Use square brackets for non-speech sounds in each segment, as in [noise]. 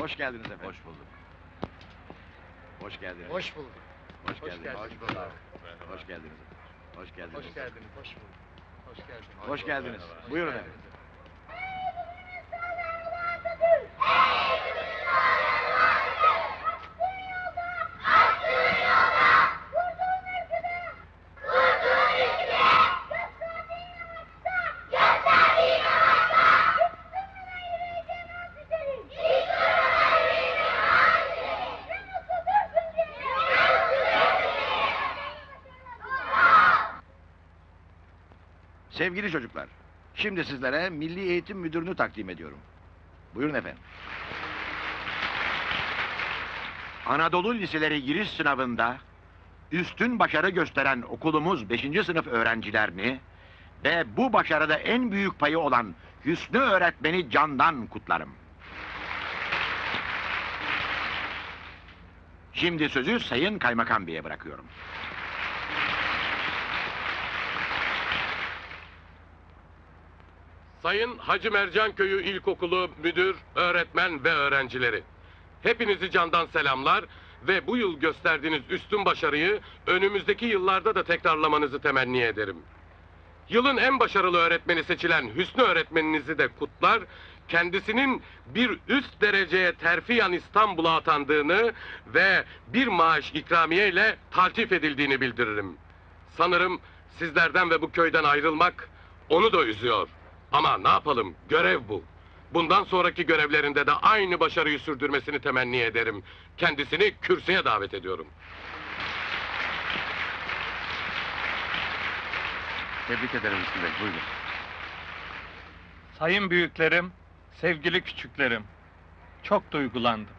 Hoş geldiniz efendim. Hoş bulduk. Hoş geldiniz. Hoş bulduk. Hoş Hoş geldiniz. geldiniz. Hoş bulduk. Hoş geldiniz. Hoş geldiniz. Hoş geldiniz. Hoş bulduk. Hoş geldiniz. Hoş geldiniz. Buyurun efendim. Sevgili çocuklar, şimdi sizlere Milli Eğitim Müdürünü takdim ediyorum. Buyurun efendim. Anadolu liseleri giriş sınavında üstün başarı gösteren okulumuz 5. sınıf öğrencilerini ve bu başarıda en büyük payı olan Hüsnü öğretmeni candan kutlarım. Şimdi sözü Sayın Kaymakam Bey'e bırakıyorum. Sayın Hacı Mercan Köyü İlkokulu müdür, öğretmen ve öğrencileri. Hepinizi candan selamlar ve bu yıl gösterdiğiniz üstün başarıyı önümüzdeki yıllarda da tekrarlamanızı temenni ederim. Yılın en başarılı öğretmeni seçilen Hüsnü öğretmeninizi de kutlar, kendisinin bir üst dereceye terfiyan İstanbul'a atandığını ve bir maaş ikramiye ile taltif edildiğini bildiririm. Sanırım sizlerden ve bu köyden ayrılmak onu da üzüyor. Ama ne yapalım, görev bu. Bundan sonraki görevlerinde de aynı başarıyı sürdürmesini temenni ederim. Kendisini kürsüye davet ediyorum. Tebrik ederim Hüsnü Bey, buyurun. Sayın büyüklerim, sevgili küçüklerim. Çok duygulandım.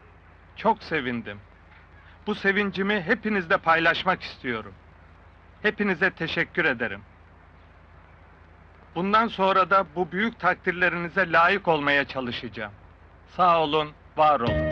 Çok sevindim. Bu sevincimi hepinizle paylaşmak istiyorum. Hepinize teşekkür ederim. Bundan sonra da bu büyük takdirlerinize layık olmaya çalışacağım. Sağ olun, var olun.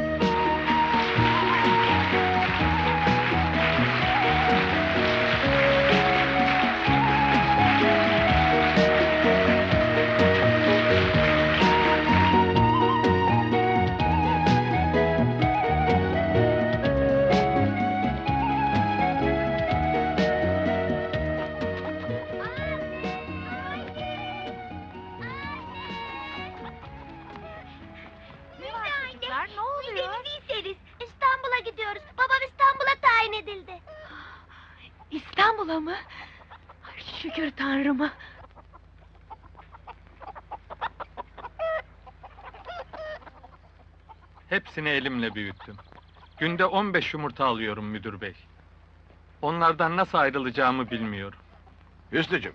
Mı? Ay, Şükür Tanrı'ma. Hepsini elimle büyüttüm. Günde 15 yumurta alıyorum müdür bey. Onlardan nasıl ayrılacağımı bilmiyorum. Hüsnücüm,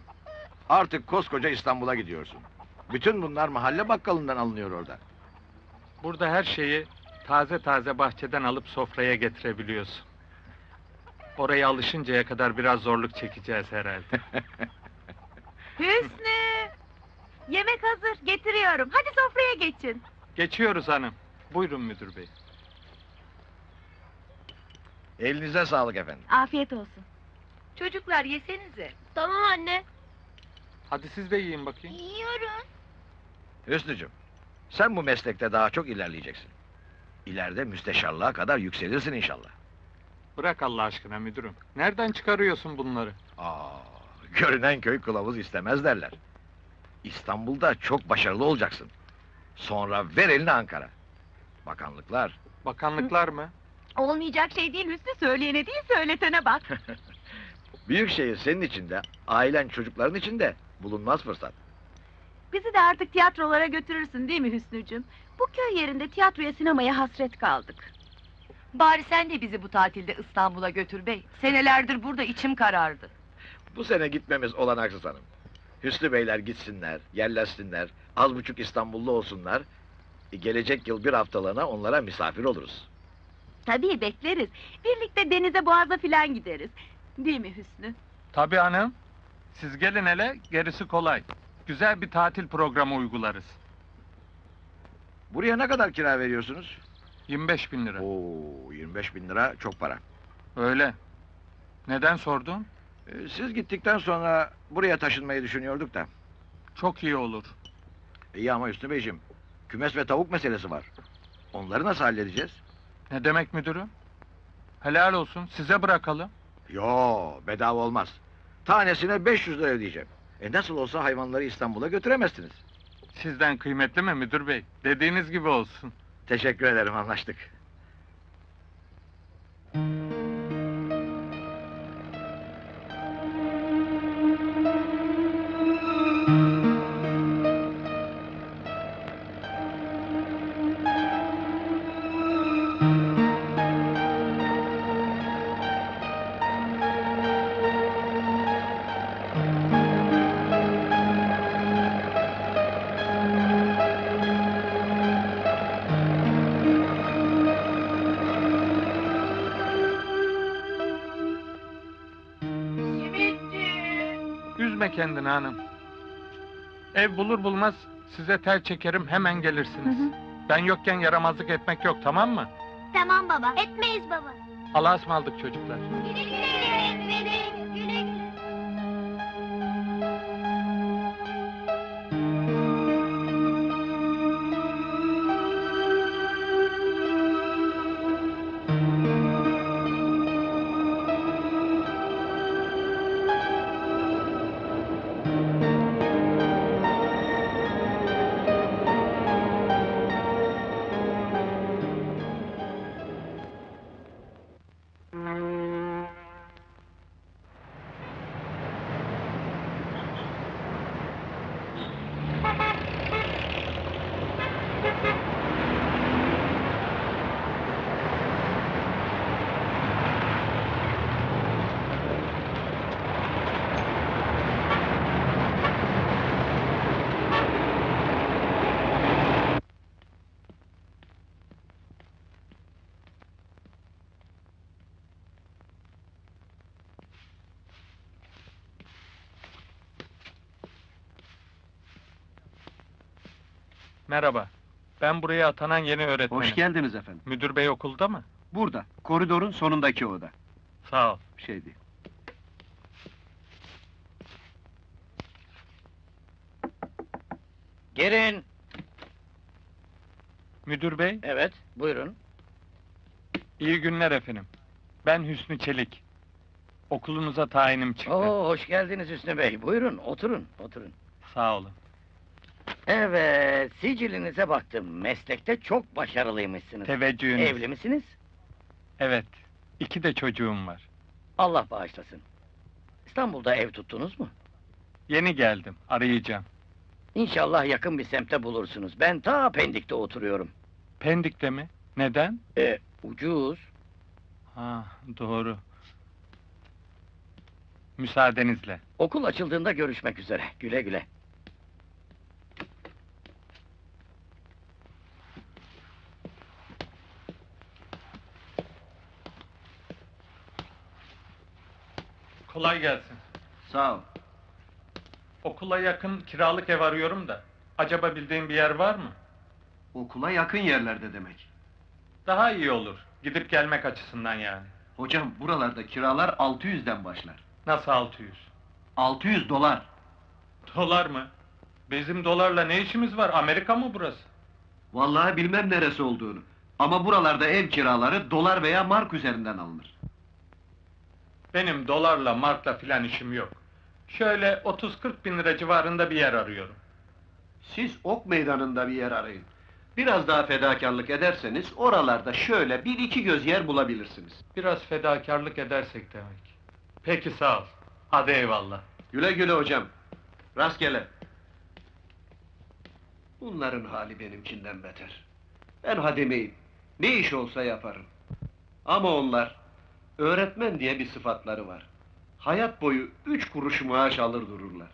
artık koskoca İstanbul'a gidiyorsun. Bütün bunlar mahalle bakkalından alınıyor orada. Burada her şeyi taze taze bahçeden alıp sofraya getirebiliyorsun. Oraya alışıncaya kadar biraz zorluk çekeceğiz herhalde. [laughs] Hüsnü! Yemek hazır, getiriyorum. Hadi sofraya geçin. Geçiyoruz hanım. Buyurun müdür bey. Elinize sağlık efendim. Afiyet olsun. Çocuklar yesenize. Tamam anne. Hadi siz de yiyin bakayım. Yiyorum. Hüsnücüm, sen bu meslekte daha çok ilerleyeceksin. İleride müsteşarlığa kadar yükselirsin inşallah. Bırak Allah aşkına müdürüm. Nereden çıkarıyorsun bunları? Aa, görünen köy kılavuz istemez derler. İstanbul'da çok başarılı olacaksın. Sonra ver elini Ankara. Bakanlıklar. Bakanlıklar mı? Olmayacak şey değil Hüsnü. Söyleyene değil, söyletene bak. [laughs] Büyük şehir senin için de, ailen çocukların için de bulunmaz fırsat. Bizi de artık tiyatrolara götürürsün değil mi Hüsnücüm? Bu köy yerinde tiyatroya sinemaya hasret kaldık. Bari sen de bizi bu tatilde İstanbul'a götür bey. Senelerdir burada içim karardı. Bu sene gitmemiz olanaksız hanım. Hüsnü beyler gitsinler, yerleşsinler, az buçuk İstanbullu olsunlar. E, gelecek yıl bir haftalığına onlara misafir oluruz. Tabii bekleriz. Birlikte denize boğaza filan gideriz. Değil mi Hüsnü? Tabii hanım. Siz gelin hele, gerisi kolay. Güzel bir tatil programı uygularız. Buraya ne kadar kira veriyorsunuz? 25 bin lira. Oo, 25 bin lira çok para. Öyle. Neden sordun? E, siz gittikten sonra buraya taşınmayı düşünüyorduk da. Çok iyi olur. İyi ama Hüsnü beyciğim, kümes ve tavuk meselesi var. Onları nasıl halledeceğiz? Ne demek müdürüm? Helal olsun, size bırakalım. Yo, bedava olmaz. Tanesine 500 lira ödeyeceğim. E nasıl olsa hayvanları İstanbul'a götüremezsiniz. Sizden kıymetli mi müdür bey? Dediğiniz gibi olsun. Teşekkür ederim, anlaştık. Üzme kendini hanım. Ev bulur bulmaz size tel çekerim hemen gelirsiniz. Ben yokken yaramazlık etmek yok tamam mı? Tamam baba. Etmeyiz baba. Allah'a ısmarladık çocuklar. Güle. Güle güle. Merhaba. Ben buraya atanan yeni öğretmenim. Hoş geldiniz efendim. Müdür bey okulda mı? Burada, koridorun sonundaki oda. Sağ ol. Bir şey değil. Girin. Müdür bey, Evet, buyurun. iyi günler efendim. Ben Hüsnü Çelik. Okulunuza tayinim çıktı. Oo, hoş geldiniz Hüsnü Bey. Buyurun, oturun, oturun. Sağ olun. Evet, sicilinize baktım. Meslekte çok başarılıymışsınız. Teveccühünüz. Evli misiniz? Evet. İki de çocuğum var. Allah bağışlasın. İstanbul'da ev tuttunuz mu? Yeni geldim. Arayacağım. İnşallah yakın bir semtte bulursunuz. Ben ta Pendik'te oturuyorum. Pendik'te mi? Neden? E, ucuz. Ha, doğru. Müsaadenizle. Okul açıldığında görüşmek üzere. Güle güle. Kolay gelsin. Sağ ol. Okula yakın kiralık ev arıyorum da. Acaba bildiğin bir yer var mı? Okula yakın yerlerde demek. Daha iyi olur. Gidip gelmek açısından yani. Hocam buralarda kiralar 600'den başlar. Nasıl 600? 600 dolar. Dolar mı? Bizim dolarla ne işimiz var? Amerika mı burası? Vallahi bilmem neresi olduğunu. Ama buralarda ev kiraları dolar veya mark üzerinden alınır. Benim dolarla, markla filan işim yok. Şöyle 30-40 bin lira civarında bir yer arıyorum. Siz ok meydanında bir yer arayın. Biraz daha fedakarlık ederseniz oralarda şöyle bir iki göz yer bulabilirsiniz. Biraz fedakarlık edersek demek. Peki sağ ol. Hadi eyvallah. Güle güle hocam. Rastgele. Bunların hali benimkinden beter. Ben hademeyim. Ne iş olsa yaparım. Ama onlar, öğretmen diye bir sıfatları var. Hayat boyu üç kuruş maaş alır dururlar.